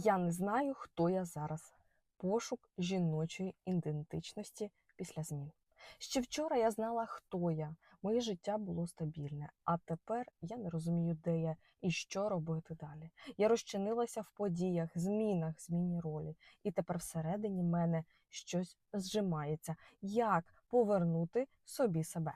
Я не знаю, хто я зараз. Пошук жіночої ідентичності після змін. Ще вчора я знала, хто я. Моє життя було стабільне, а тепер я не розумію, де я і що робити далі. Я розчинилася в подіях, змінах, зміні ролі, і тепер всередині мене щось зжимається. Як повернути собі себе?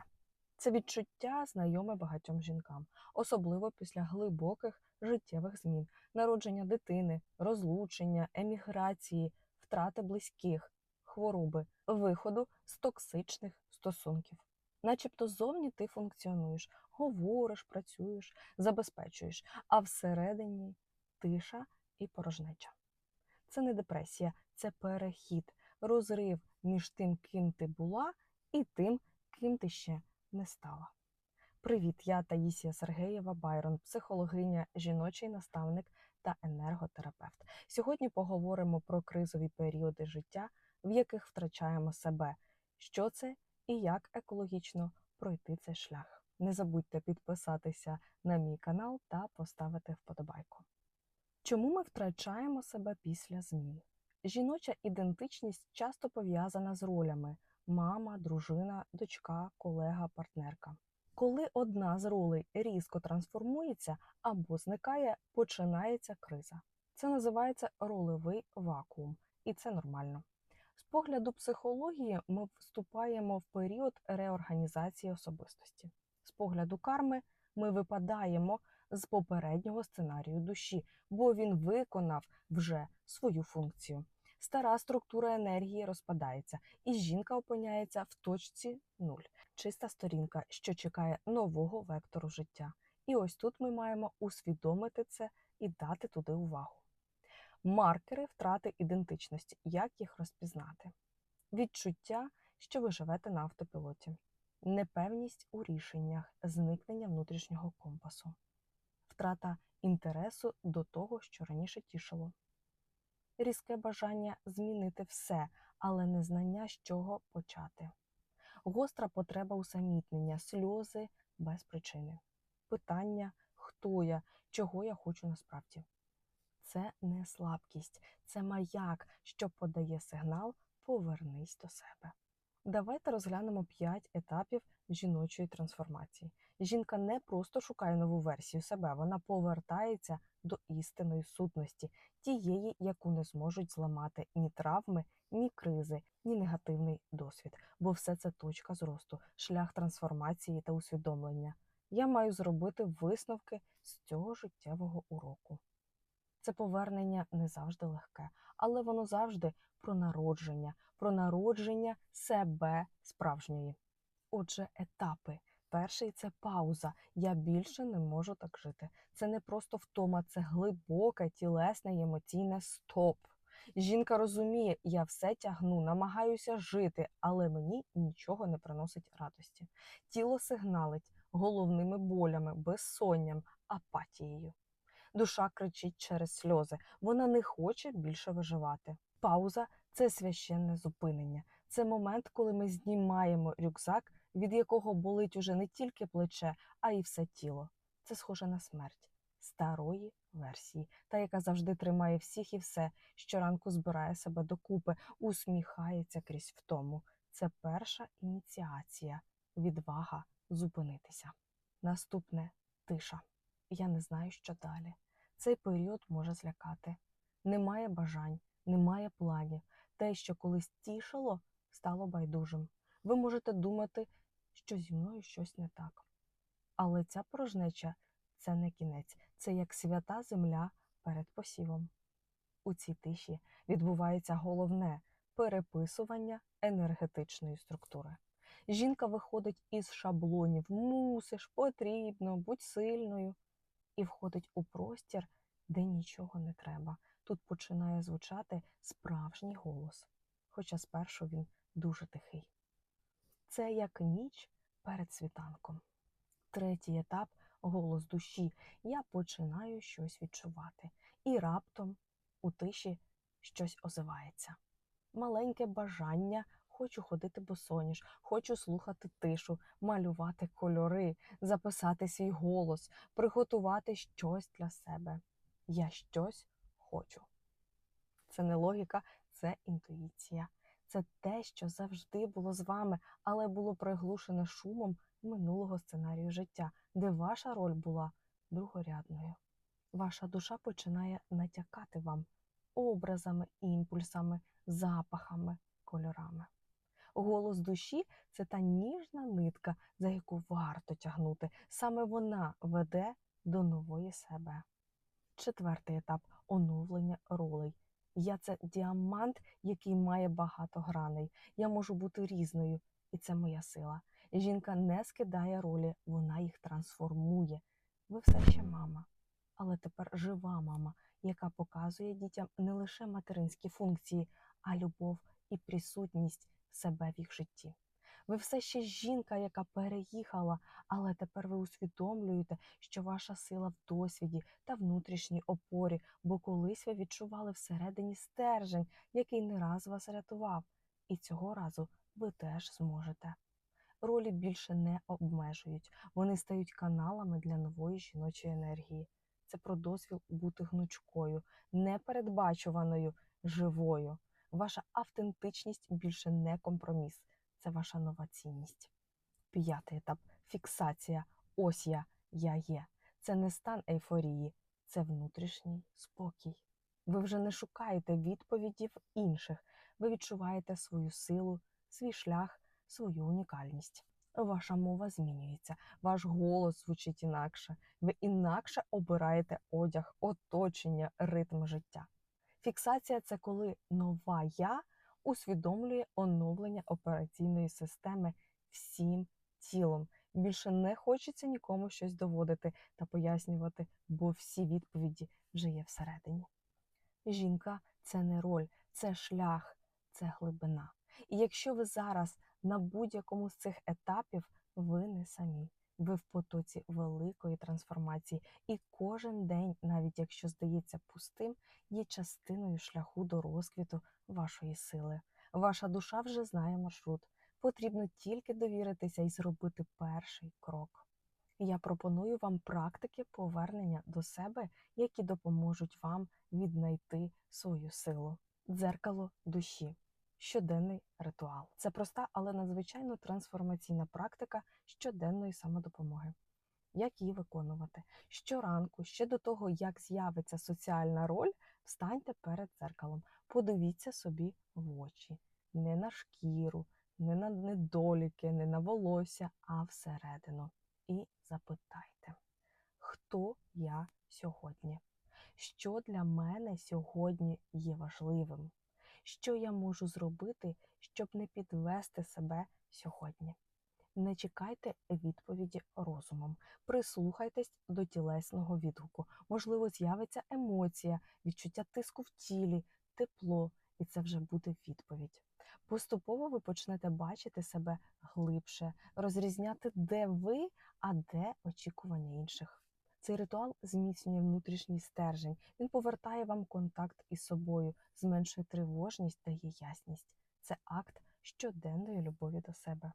Це відчуття знайоме багатьом жінкам, особливо після глибоких життєвих змін, народження дитини, розлучення, еміграції, втрати близьких, хвороби, виходу з токсичних стосунків. Начебто зовні ти функціонуєш, говориш, працюєш, забезпечуєш, а всередині тиша і порожнеча. Це не депресія, це перехід, розрив між тим, ким ти була, і тим, ким ти ще не стала. Привіт, я Таїсія Сергеєва Байрон, психологиня, жіночий наставник та енерготерапевт. Сьогодні поговоримо про кризові періоди життя, в яких втрачаємо себе, що це і як екологічно пройти цей шлях. Не забудьте підписатися на мій канал та поставити вподобайку. Чому ми втрачаємо себе після змін? Жіноча ідентичність часто пов'язана з ролями мама, дружина, дочка, колега, партнерка. Коли одна з ролей різко трансформується або зникає, починається криза. Це називається ролевий вакуум, і це нормально. З погляду психології ми вступаємо в період реорганізації особистості. З погляду карми ми випадаємо з попереднього сценарію душі, бо він виконав вже свою функцію. Стара структура енергії розпадається, і жінка опиняється в точці нуль. Чиста сторінка, що чекає нового вектору життя. І ось тут ми маємо усвідомити це і дати туди увагу. Маркери втрати ідентичності. Як їх розпізнати? Відчуття, що ви живете на автопілоті, непевність у рішеннях, зникнення внутрішнього компасу, втрата інтересу до того, що раніше тішило, різке бажання змінити все, але незнання, з чого почати, гостра потреба усамітнення, сльози без причини, питання, хто я, чого я хочу насправді. Це не слабкість, це маяк, що подає сигнал повернись до себе. Давайте розглянемо 5 етапів жіночої трансформації. Жінка не просто шукає нову версію себе, вона повертається до істинної сутності, тієї, яку не зможуть зламати ні травми, ні кризи, ні негативний досвід, бо все це точка зросту, шлях трансформації та усвідомлення. Я маю зробити висновки з цього життєвого уроку. Це повернення не завжди легке, але воно завжди про народження, про народження себе справжньої. Отже, етапи. Перший це пауза. Я більше не можу так жити. Це не просто втома, це глибоке, тілесне і емоційне стоп. Жінка розуміє, я все тягну, намагаюся жити, але мені нічого не приносить радості. Тіло сигналить головними болями, безсонням, апатією. Душа кричить через сльози. Вона не хоче більше виживати. Пауза це священне зупинення. Це момент, коли ми знімаємо рюкзак, від якого болить уже не тільки плече, а й все тіло. Це схоже на смерть старої версії, та яка завжди тримає всіх і все, щоранку збирає себе докупи, усміхається крізь втому. Це перша ініціація, відвага зупинитися. Наступне тиша. Я не знаю, що далі. Цей період може злякати. Немає бажань, немає планів. Те, що колись тішило, стало байдужим. Ви можете думати, що зі мною щось не так. Але ця порожнеча це не кінець, це як свята земля перед посівом. У цій тиші відбувається головне переписування енергетичної структури. Жінка виходить із шаблонів мусиш, потрібно, будь сильною і входить у простір, де нічого не треба. Тут починає звучати справжній голос, хоча спершу він дуже тихий. Це як ніч перед світанком. Третій етап голос душі. Я починаю щось відчувати, і раптом у тиші щось озивається. Маленьке бажання. Хочу ходити босоніж, хочу слухати тишу, малювати кольори, записати свій голос, приготувати щось для себе. Я щось хочу. Це не логіка, це інтуїція. Це те, що завжди було з вами, але було приглушене шумом минулого сценарію життя, де ваша роль була другорядною. Ваша душа починає натякати вам образами, імпульсами, запахами, кольорами. Голос душі це та ніжна нитка, за яку варто тягнути. Саме вона веде до нової себе. Четвертий етап оновлення ролей. Я це діамант, який має багато граней. Я можу бути різною, і це моя сила. Жінка не скидає ролі, вона їх трансформує. Ви все ще мама, але тепер жива мама, яка показує дітям не лише материнські функції, а любов і присутність себе в їх житті. Ви все ще жінка, яка переїхала, але тепер ви усвідомлюєте, що ваша сила в досвіді та внутрішній опорі, бо колись ви відчували всередині стержень, який не раз вас рятував, і цього разу ви теж зможете. Ролі більше не обмежують, вони стають каналами для нової жіночої енергії. Це про дозвіл бути гнучкою, непередбачуваною, живою. Ваша автентичність більше не компроміс, це ваша нова цінність. П'ятий етап фіксація. Ось я, я є. Це не стан ейфорії, це внутрішній спокій. Ви вже не шукаєте відповіді в інших, ви відчуваєте свою силу, свій шлях, свою унікальність. Ваша мова змінюється, ваш голос звучить інакше. Ви інакше обираєте одяг, оточення, ритм життя. Фіксація це коли нова я усвідомлює оновлення операційної системи всім тілом. Більше не хочеться нікому щось доводити та пояснювати, бо всі відповіді вже є всередині. Жінка це не роль, це шлях, це глибина. І якщо ви зараз на будь-якому з цих етапів, ви не самі. Ви в потоці великої трансформації, і кожен день, навіть якщо здається пустим, є частиною шляху до розквіту вашої сили. Ваша душа вже знає маршрут. Потрібно тільки довіритися і зробити перший крок. Я пропоную вам практики повернення до себе, які допоможуть вам віднайти свою силу. Дзеркало душі. Щоденний ритуал. Це проста, але надзвичайно трансформаційна практика щоденної самодопомоги. Як її виконувати? Щоранку, ще до того, як з'явиться соціальна роль, встаньте перед дзеркалом, подивіться собі в очі, не на шкіру, не на недоліки, не на волосся, а всередину. І запитайте, хто я сьогодні? Що для мене сьогодні є важливим? Що я можу зробити, щоб не підвести себе сьогодні? Не чекайте відповіді розумом, прислухайтесь до тілесного відгуку. Можливо, з'явиться емоція, відчуття тиску в тілі, тепло, і це вже буде відповідь. Поступово ви почнете бачити себе глибше, розрізняти, де ви, а де очікування інших. Цей ритуал зміцнює внутрішній стержень. Він повертає вам контакт із собою, зменшує тривожність, дає ясність. Це акт щоденної любові до себе.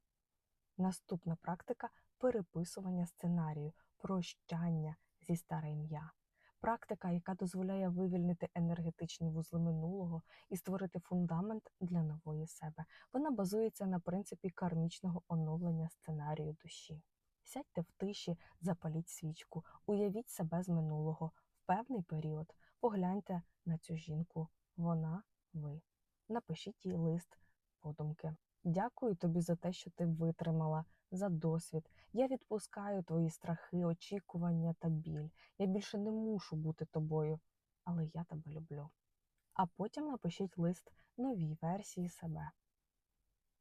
Наступна практика переписування сценарію, прощання зі старим я. Практика, яка дозволяє вивільнити енергетичні вузли минулого і створити фундамент для нової себе. Вона базується на принципі кармічного оновлення сценарію душі. Сядьте в тиші, запаліть свічку, уявіть себе з минулого в певний період. Погляньте на цю жінку. Вона ви. Напишіть їй лист подумки. Дякую тобі за те, що ти витримала, за досвід. Я відпускаю твої страхи, очікування та біль. Я більше не мушу бути тобою, але я тебе люблю. А потім напишіть лист новій версії себе.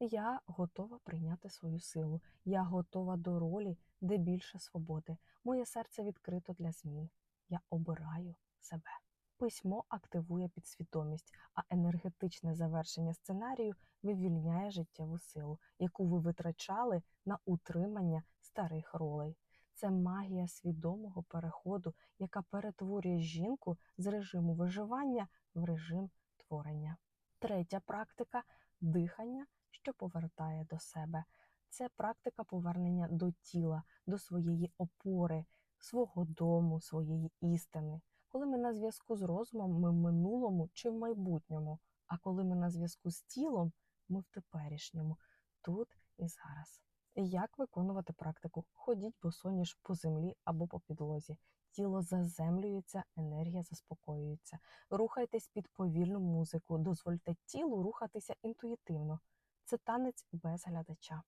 Я готова прийняти свою силу. Я готова до ролі, де більше свободи. Моє серце відкрито для змін. Я обираю себе. Письмо активує підсвідомість, а енергетичне завершення сценарію вивільняє життєву силу, яку ви витрачали на утримання старих ролей. Це магія свідомого переходу, яка перетворює жінку з режиму виживання в режим творення. Третя практика дихання, що повертає до себе. Це практика повернення до тіла, до своєї опори, свого дому, своєї істини. Коли ми на зв'язку з розумом, ми в минулому чи в майбутньому. А коли ми на зв'язку з тілом, ми в теперішньому, тут і зараз. Як виконувати практику? Ходіть босоніж по землі або по підлозі. Тіло заземлюється, енергія заспокоюється. Рухайтесь під повільну музику, дозвольте тілу рухатися інтуїтивно. Це танець без глядача.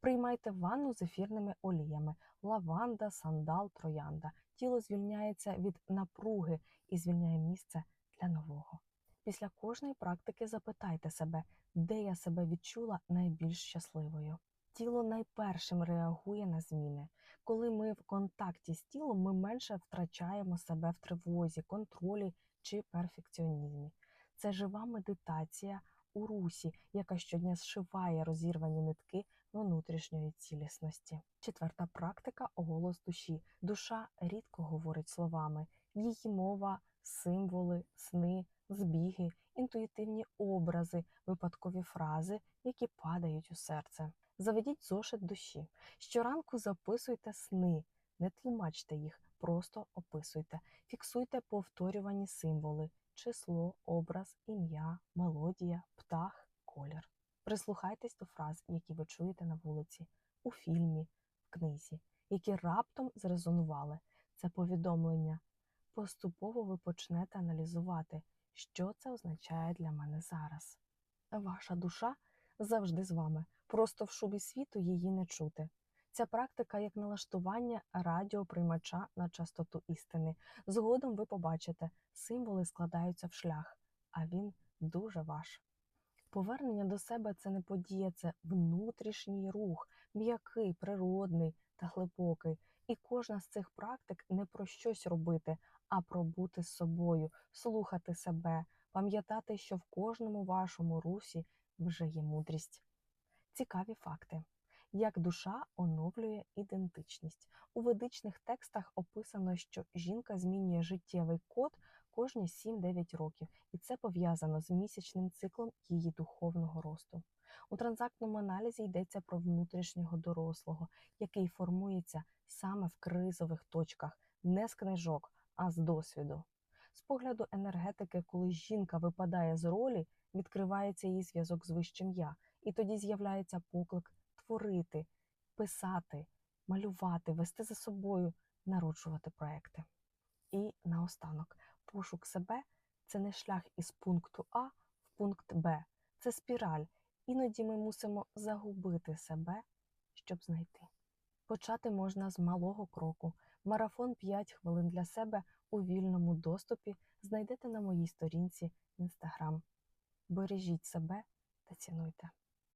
Приймайте ванну з ефірними оліями, лаванда, сандал, троянда. Тіло звільняється від напруги і звільняє місце для нового. Після кожної практики запитайте себе, де я себе відчула найбільш щасливою. Тіло найпершим реагує на зміни. Коли ми в контакті з тілом, ми менше втрачаємо себе в тривозі, контролі чи перфекціонізмі. Це жива медитація у русі, яка щодня зшиває розірвані нитки внутрішньої цілісності. Четверта практика голос душі. Душа рідко говорить словами. Її мова, символи, сни, збіги, інтуїтивні образи, випадкові фрази, які падають у серце. Заведіть зошит душі. Щоранку записуйте сни, не тлумачте їх, просто описуйте, фіксуйте повторювані символи, число, образ, ім'я, мелодія, птах, колір. Прислухайтесь до фраз, які ви чуєте на вулиці, у фільмі, в книзі, які раптом зрезонували. Це повідомлення. Поступово ви почнете аналізувати, що це означає для мене зараз. Ваша душа завжди з вами, просто в шубі світу її не чути. Ця практика як налаштування радіоприймача на частоту істини. Згодом ви побачите, символи складаються в шлях, а він дуже ваш. Повернення до себе це не подія, це внутрішній рух, м'який, природний та глибокий. І кожна з цих практик не про щось робити, а про бути з собою, слухати себе, пам'ятати, що в кожному вашому русі вже є мудрість. Цікаві факти. Як душа оновлює ідентичність. У ведичних текстах описано, що жінка змінює життєвий код кожні 7-9 років, і це пов'язано з місячним циклом її духовного росту. У транзактному аналізі йдеться про внутрішнього дорослого, який формується саме в кризових точках, не з книжок, а з досвіду. З погляду енергетики, коли жінка випадає з ролі, відкривається її зв'язок з вищим я, і тоді з'являється поклик творити, писати, малювати, вести за собою, народжувати проекти. І наостанок, пошук себе це не шлях із пункту А в пункт Б, це спіраль. Іноді ми мусимо загубити себе, щоб знайти. Почати можна з малого кроку. Марафон 5 хвилин для себе у вільному доступі знайдете на моїй сторінці інстаграм. Бережіть себе та цінуйте.